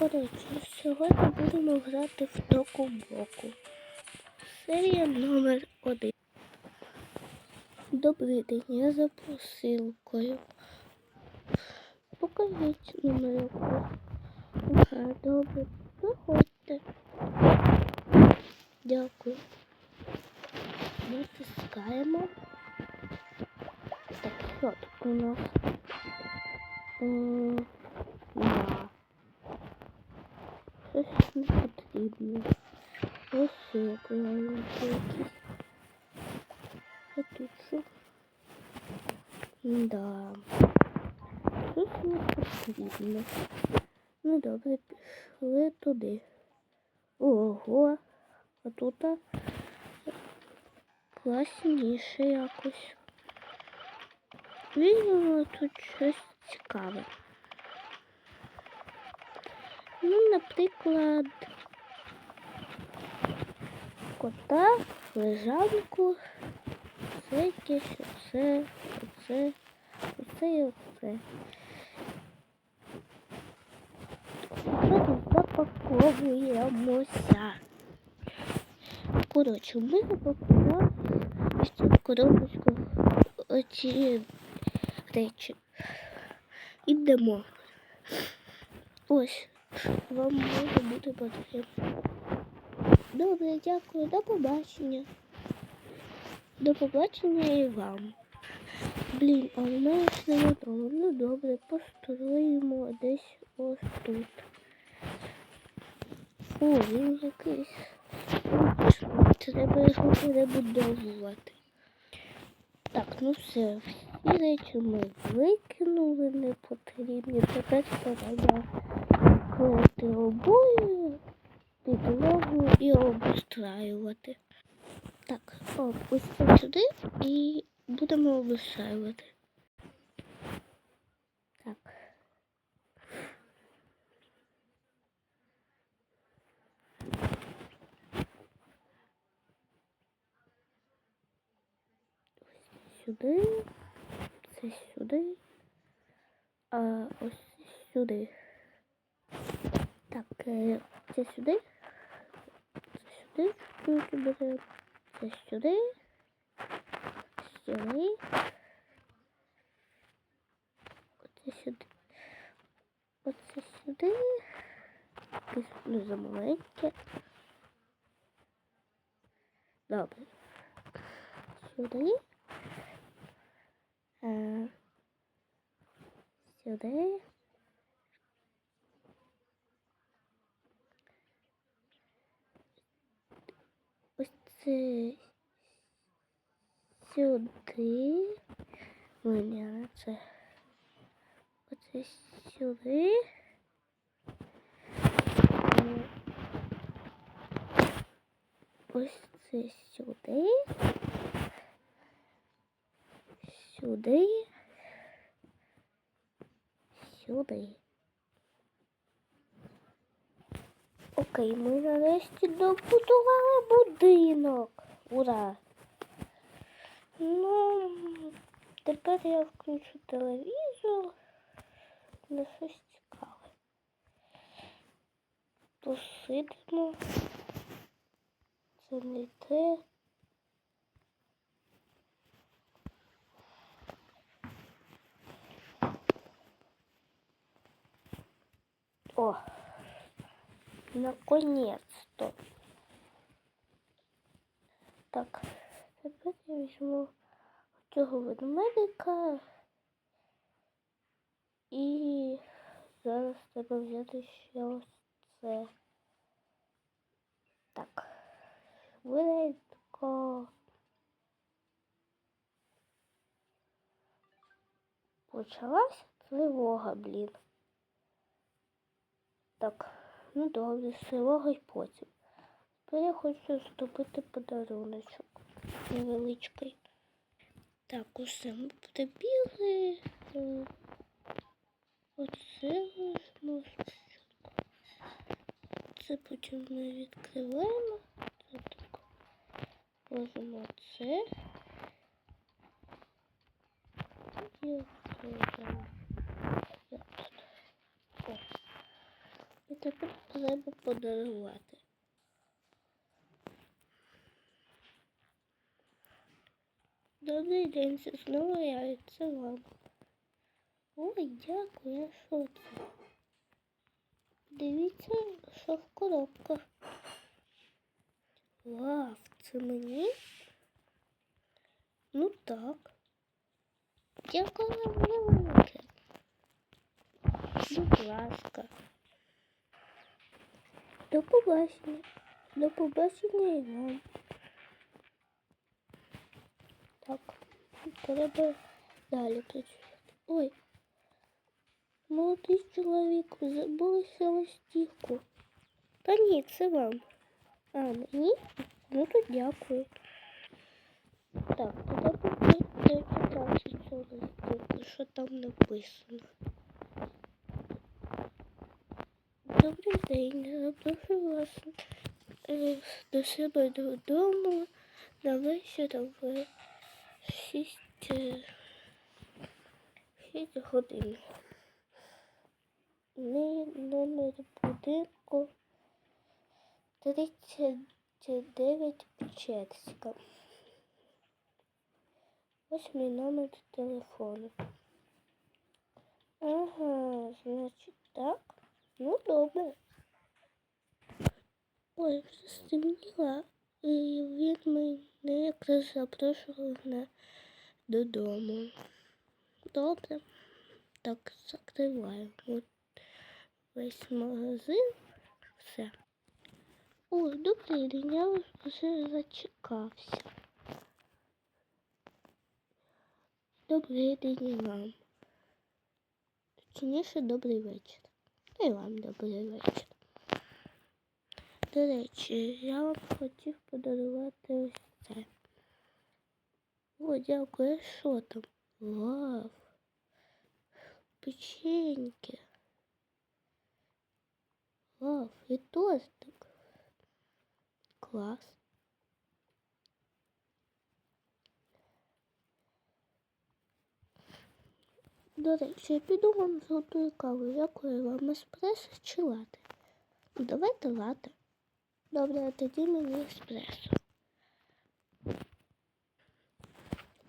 Коротше, сьогодні будемо грати в току боку. Серія номер один. Добрий день, я за посилкою. Покажіть номерку. Щось не потрібно. Ось правильно якісь. А тут що? Да. Щось не потрібно. Ну добре, пішли туди. Ого. А тут класніше якось. Візьмемо тут щось цікаве. Ну, наприклад, кота, лежанку, це якесь оце, оце, оце і оце. Запаковуємося. Коротше, ми запакували цю коробочку оці речі. Ідемо. Ось, вам може бути потрібно. Добре, дякую, до побачення. До побачення і вам. Блін, а в мене не готово. Ну добре, построїмо десь ось тут. О, він якийсь. Треба його перебудовувати. Так, ну все, всі речі ми викинули, не потрібні. Тепер треба клеїти обої, підлогу і обустраювати. Так, о, ось це сюди і будемо обустраювати. Так. сюди, це сюди, а ось сюди. Так, е, це сюди, це сюди, це сюди, сюди, оце сюди, оце сюди, ну, замаленьке. Добре. Сюди. Е, сюди. Ось це сюди. Ой, не, це. Оце сюди. Ось це сюди. Сюди. Сюди. Окей, ми нарешті добудували будинок. Ура! Ну, тепер я включу телевізор на щось цікаве. Посидимо. Це не те. О, наконец-то. Так, тепер я візьму цього ведмедика. І зараз треба взяти ще ось це. Так, швидко. Почалась тривога, блін. Так, ну добре, силога й потім. Тепер я хочу зробити подаруночок невеличкий. Так, усе ми прибігли. Оце можна. Це потім ми відкриваємо. Це так. Ложимо це. І ложимо. Як тут? О. І тепер треба подарувати. Добрий день, це знову я це вам. Ой, дякую, що це? Дивіться, що в коробках. Вау, це мені? Ну так. Дякую вам велике. Будь ласка. До побачення. До побачення і вам. Так, треба далі працювати. Ой, молодий чоловік, ви забули листівку. Та ні, це вам. А, мені? Ну то дякую. Так, тоді читати цю листівку, що там написано. Добрий день, запрошую вас е, до себе додому на вечір в 6, 6 годин. Мій номер будинку 39 Печерська. Ось мій номер телефону. Ага, значить так. Ну, добре. Ой, вже стемніло, і він мене якраз запрошував на додому. Добре. Так, закриваємо весь магазин. Все. Ой, добрий день, я вже зачекався. Добрий день вам. Точніше, добрий вечір. Та й вам добрий вечір. До речі, я вам хотів подарувати ось це. О, дякую, а що там? Вау. Печеньки. Вау, і тостик. Клас. До речі, я піду вам зготую каву. Якою вам еспресо чи лати? Ну, давайте лати. Добре, а тоді мені еспресо.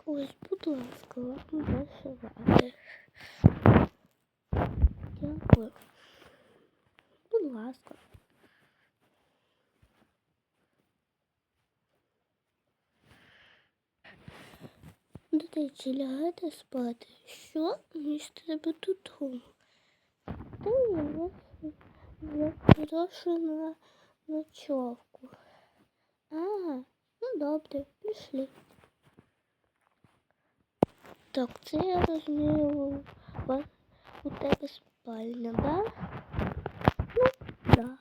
Ось, будь ласка, вам більше лати. Дякую. Будь ласка. До речі, лягайте спати. Що? Мені ж треба додому. Та я вас запрошу на ночовку. Ага, ну добре, пішли. Так, це я розумію, у тебе спальня, да? Ну, да.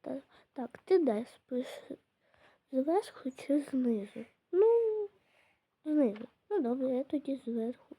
Та- Так, ти де спиш? Зверху чи знизу? Знизу. Ну добре, я тоді зверху.